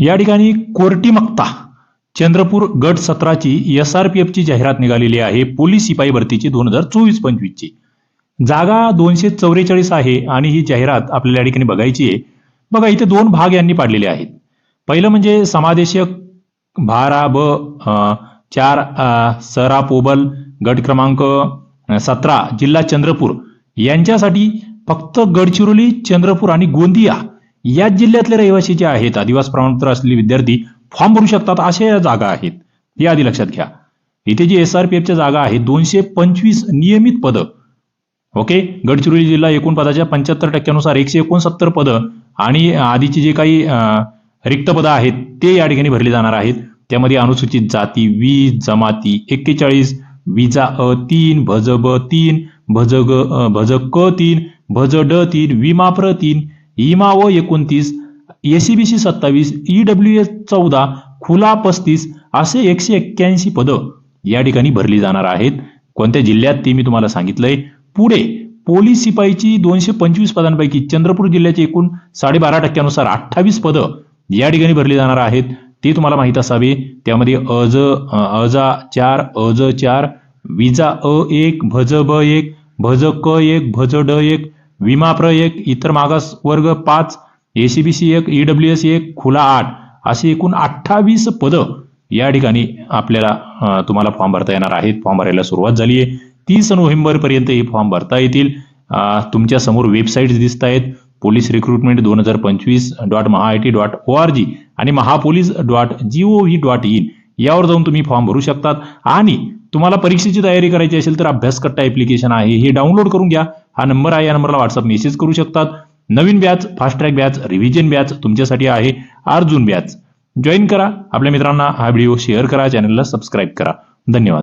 या ठिकाणी कोर्टी मक्ता चंद्रपूर गट सत्राची एस आर पी एफची जाहिरात निघालेली आहे. पोलीस शिपाई भरतीची दोन हजार चोवीस पंचवीसची. जागा दोनशे चौवेचाळीस आहे आणि ही जाहिरात आपल्याला या ठिकाणी बघायची आहे. बघा इथे दोन भाग यांनी पाडलेले आहेत. पहिलं म्हणजे समादेशक भारा ब चार सरा पोबल गट क्रमांक सतरा जिल्हा चंद्रपूर यांच्यासाठी फक्त गडचिरोली चंद्रपूर आणि गोंदिया याच जिल्ह्यातले रहिवासी जे आहेत आदिवासी प्रमाणपत्र असलेले विद्यार्थी फॉर्म भरू शकतात अशा या जागा आहेत. हे आधी लक्षात घ्या. इथे जी एस आर पी एफच्या जागा आहेत दोनशे पंचवीस नियमित पदं. ओके? गडचिरोली जिल्हा एकूण पदाच्या पंच्याहत्तर टक्क्यानुसार एकशे एकोणसत्तर पदं आणि आधीची जे काही रिक्त पदं आहेत ते या ठिकाणी भरली जाणार आहेत. त्यामध्ये अनुसूचित जाती वीस जमाती एक्केचाळीस विजा अ तीन भज ब तीन भज ग भज क तीन भज ड तीन विमाप्र तीन इमा व एकोणतीस एसीबीसी सत्तावीस ईडब्ल्यू एस चौदा खुला पस्तीस असे एकशे एक्क्याऐंशी पदं या ठिकाणी भरली जाणार आहेत. कोणत्या जिल्ह्यात ते मी तुम्हाला सांगितलंय. पुढे पोलीस शिपाईची दोनशे पंचवीस पदांपैकी चंद्रपूर जिल्ह्याची एकूण साडेबारा टक्क्यानुसार अठ्ठावीस पदं या ठिकाणी भरली जाणार आहेत. ते तुम्हाला माहीत असावे. त्यामध्ये अज अजा चार अज चार विजा अ एक भज ब एक भज क एक भज ड एक विमा प्र एक इतर मागास वर्ग पाच एसीबीसी एक ईडब्ल्यू एस एक खुला आठ असे एकूण अठ्ठावीस पदं या ठिकाणी आपल्याला तुम्हाला फॉर्म भरता येणार आहेत. फॉर्म भरायला सुरुवात झाली आहे. तीस नोव्हेंबरपर्यंत हे फॉर्म भरता येतील. तुमच्यासमोर वेबसाईट दिसत आहेत. पोलीस रिक्रुटमेंट दोन हजार पंचवीस dot maha T dot O R G आणि Mahapolice dot G O V dot in यावर जाऊन तुम्ही फॉर्म भरू शकतात. आणि तुम्हाला परीक्षेची तयारी करायची असेल तर अभ्यासकट्टा ऍप्लिकेशन आहे. हे डाउनलोड करून घ्या. हा नंबर आहे या नंबरला व्हॉट्सअप मेसेज करू शकतात. नवीन batch fast track batch revision batch तुमच्यासाठी आहे. अर्जुन बॅच जॉईन करा. आपल्या मित्रांना हा व्हिडिओ शेअर करा. चॅनलला सबस्क्राईब करा. धन्यवाद.